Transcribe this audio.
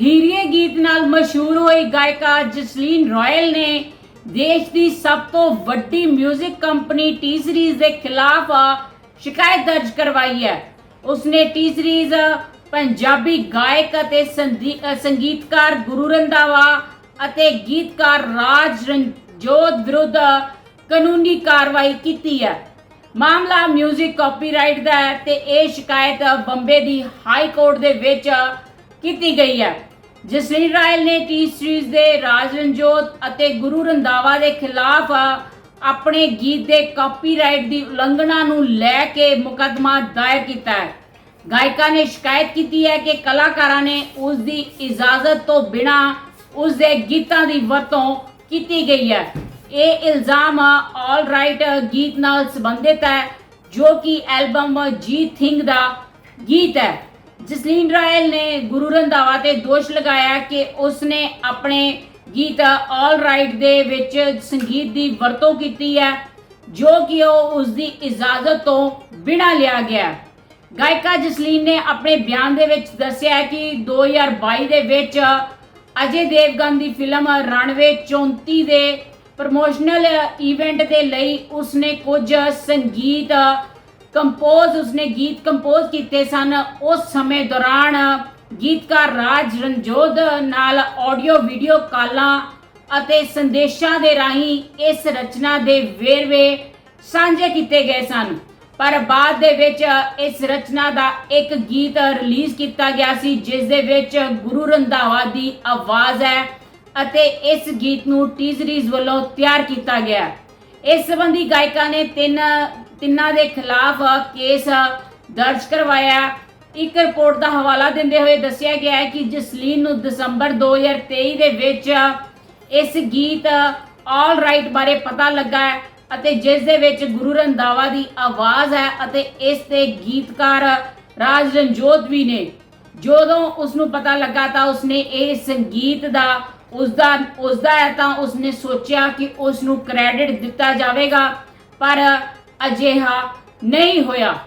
ਹੀਰੇ ਗੀਤ ਨਾਲ ਮਸ਼ਹੂਰ ਹੋਈ ਗਾਇਕਾ ਜਸਲੀਨ ਰਾਇਲ ਨੇ ਦੇਸ਼ ਦੀ ਸਭ ਤੋਂ ਵੱਡੀ 뮤직 ਕੰਪਨੀ ਟੀ ਸੀਰੀਜ਼ ਦੇ ਖਿਲਾਫ ਸ਼ਿਕਾਇਤ ਦਰਜ ਕਰਵਾਈ ਹੈ ਉਸਨੇ ਟੀ ਸੀਰੀਜ਼ ਪੰਜਾਬੀ ਗਾਇਕ ਅਤੇ ਸੰਦੀ- ਅ, ਸੰਗੀਤਕਾਰ ਗੁਰੂ ਰੰਧਾਵਾ ਅਤੇ ਗੀਤਕਾਰ ਰਾਜ ਰਣਜੋਤ ਵਿਰੁੱਧ ਕਾਨੂੰਨੀ ਕਾਰਵਾਈ ਕੀਤੀ ਹੈ ਮਾਮਲਾ 뮤직 ਕਾਪੀਰਾਈਟ ਦਾ ਹੈ ਤੇ ਇਹ ਸ਼ਿਕਾਇਤ ਬੰਬੇ ਦੀ ਹਾਈ ਕੋਰਟ ਦੇ ਵਿੱਚ ਕੀਤੀ ਗਈ ਹੈ ਜਸਲੀਨ ਰਾਇਲ ਨੇ ਟੀ ਸੀਰੀਜ਼ ਦੇ ਰਾਜ ਰਣਜੋਤ ਅਤੇ ਗੁਰੂ ਰੰਧਾਵਾ ਦੇ ਖਿਲਾਫ ਆਪਣੇ ਗੀਤ ਦੇ ਕਾਪੀਰਾਈਟ ਦੀ ਉਲੰਘਣਾ ਨੂੰ ਲੈ ਕੇ ਮੁਕੱਦਮਾ ਦਾਇਰ ਕੀਤਾ ਹੈ। ਗਾਇਕਾ ਨੇ ਸ਼ਿਕਾਇਤ ਕੀਤੀ ਹੈ ਕਿ ਕਲਾਕਾਰਾਂ ਨੇ ਉਸ ਦੀ ਇਜਾਜ਼ਤ ਤੋਂ ਬਿਨਾਂ ਉਸ ਦੇ ਗੀਤਾਂ ਦੀ ਵਰਤੋਂ ਕੀਤੀ ਗਈ ਹੈ। ਇਹ ਇਲਜ਼ਾਮ ਆਲ ਰਾਈਟ ਗੀਤ ਨਾਲ ਸੰਬੰਧਿਤ ਹੈ, ਜੋ ਕਿ ਐਲਬਮ ਜੀ ਥਿੰਗ ਦਾ ਗੀਤ ਹੈ। ਜਸਲੀਨ ਰਾਇਲ ਨੇ ਗੁਰੂ ਰੰਧਾਵਾ ਤੇ ਦੋਸ਼ ਲਗਾਇਆ ਕਿ ਉਸਨੇ ਆਪਣੇ ਗੀਤ ਆਲ ਰਾਈਟ ਦੇ ਵਿੱਚ ਸੰਗੀਤ ਦੀ ਵਰਤੋਂ ਕੀਤੀ ਹੈ, ਜੋ ਕਿ ਉਹ ਉਸ ਦੀ ਇਜਾਜ਼ਤ ਤੋਂ ਬਿਨਾਂ ਲਿਆ ਗਿਆ ਗਾਇਕਾ ਜਸਲੀਨ ਨੇ ਆਪਣੇ ਬਿਆਨ ਦੇ ਵਿੱਚ ਦੱਸਿਆ ਹੈ ਕਿ 2022 ਦੇ ਵਿੱਚ ਅਜੇ ਦੇਵਗਨ ਦੀ ਫਿਲਮ ਰਣਵੇ 34 ਦੇ ਪ੍ਰਮੋਸ਼ਨਲ ਇਵੈਂਟ ਦੇ ਲਈ ਉਸਨੇ ਕੁਝ ਸੰਗੀਤ ਕੰਪੋਜ਼ ਉਸਨੇ ਗੀਤ ਕੰਪੋਜ਼ ਕੀਤੇ ਸਨ। ਉਸ ਸਮੇਂ ਦੌਰਾਨ ਗੀਤਕਾਰ ਰਾਜ ਰਣਜੋਧ ਨਾਲ ਆਡੀਓ, ਵੀਡੀਓ ਕਾਲਾਂ ਅਤੇ ਸੰਦੇਸ਼ਾਂ ਦੇ ਰਾਹੀਂ ਇਸ ਰਚਨਾ ਦੇ ਵੇਰਵੇ ਸਾਂਝੇ ਕੀਤੇ ਗਏ ਸਨ। ਪਰ ਬਾਅਦ ਦੇ ਵਿੱਚ ਇਸ ਰਚਨਾ ਦਾ ਇੱਕ ਗੀਤ ਰਿਲੀਜ਼ ਕੀਤਾ ਗਿਆ ਸੀ, ਜਿਸ ਦੇ ਵਿੱਚ ਗੁਰੂ ਰੰਧਾਵਾ ਦੀ ਆਵਾਜ਼ ਹੈ ਅਤੇ ਇਸ ਗੀਤ ਨੂੰ ਟੀਜ਼ਰੀਜ਼ ਵੱਲੋਂ ਤਿਆਰ ਕੀਤਾ ਗਿਆ। ਇਸ ਸੰਬੰਧੀ ਗਾਇਕਾਂ ਨੇ ਤਿੰਨ ਤਿੰਨਾਂ ਦੇ ਖਿਲਾਫ ਕੇਸ ਦਰਜ ਕਰਵਾਇਆ। ਇੱਕ ਰਿਪੋਰਟ ਦਾ ਹਵਾਲਾ ਦਿੰਦੇ ਹੋਏ ਦੱਸਿਆ ਗਿਆ ਹੈ ਕਿ ਜਸਲੀਨ ਨੂੰ ਦਸੰਬਰ 2023 ਦੇ ਵਿੱਚ ਇਸ ਗੀਤ ਆਲ ਰਾਈਟ ਬਾਰੇ ਪਤਾ ਲੱਗਾ ਹੈ ਅਤੇ ਜਿਸ ਦੇ ਵਿੱਚ ਗੁਰੂ ਰੰਧਾਵਾ ਦੀ ਆਵਾਜ਼ ਹੈ ਅਤੇ ਇਸ ਤੇ ਗੀਤਕਾਰ ਰਾਜ ਰਣਜੋਤ ਵੀ ਨੇ। ਜਦੋਂ ਉਸ ਨੂੰ ਪਤਾ ਲੱਗਾ ਤਾਂ ਉਸਨੇ ਇਹ ਸੰਗੀਤ ਦਾ, ਉਸਦਾ ਉਸਦਾ ਹੈ ਤਾਂ ਉਸਨੇ ਸੋਚਿਆ ਕਿ ਉਸ ਨੂੰ ਕ੍ਰੈਡਿਟ ਦਿੱਤਾ ਜਾਵੇਗਾ। ਪਰ ਅਜਿਹਾ ਨਹੀਂ ਹੋਇਆ।